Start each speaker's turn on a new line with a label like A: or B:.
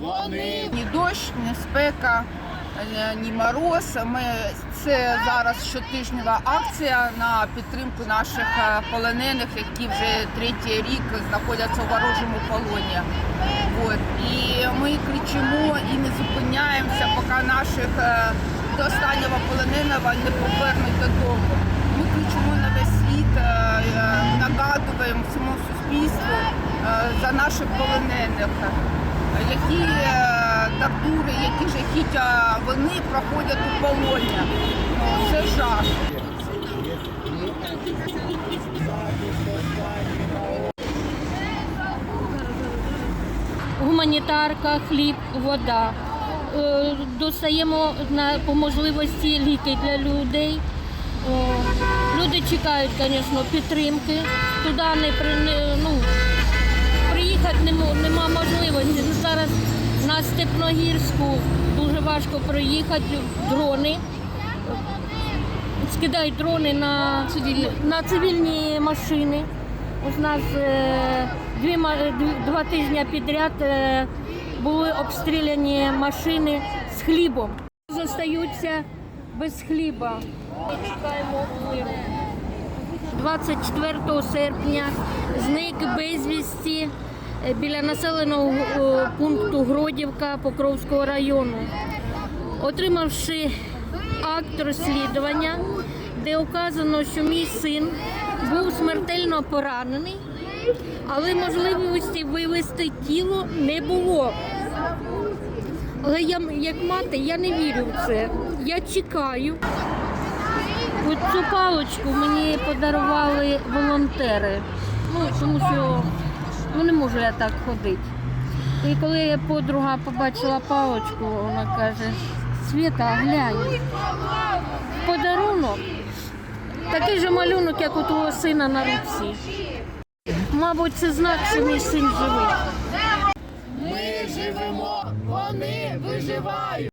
A: вони
B: Ні дощ, ні спека, е, ні мороз. Ми це зараз щотижнева акція на підтримку наших е, полонених, які вже третій рік знаходяться у ворожому полоні. От. І ми кричимо і не зупиняємося, поки наших е, до останнього полоненого не повернуть додому. Ми кричимо на весь світ, нагадуємо всьому суспільству за наших полонених які е, тортури, які жахіття вони проходять у полоні. Ну, це жах.
C: гуманітарка, хліб, вода. Е, Достаємо по можливості ліки для людей. Люди чекають, звісно, підтримки. Туди не, ну, приїхати не, нема можливості. На Степногірську дуже важко проїхати, дрони. Скидають дрони на цивільні, на цивільні машини. У нас е, дві, два тижні підряд е, були обстріляні машини з хлібом. Зостаються без хліба. Чекаємо 24 серпня зник безвісті біля населеного е, пункту Гродівка Покровського району. Отримавши акт розслідування, де указано, що мій син був смертельно поранений, але можливості вивезти тіло не було. Але я, як мати, я не вірю в це. Я чекаю. От цю паличку мені подарували волонтери. Ну, тому що ну, не можу я так ходити. І коли подруга побачила паличку, вона каже, Свята, глянь, подарунок такий же малюнок, як у твого сина на руці. Мабуть, це знак, що мій син живий.
A: ми живемо, вони виживають.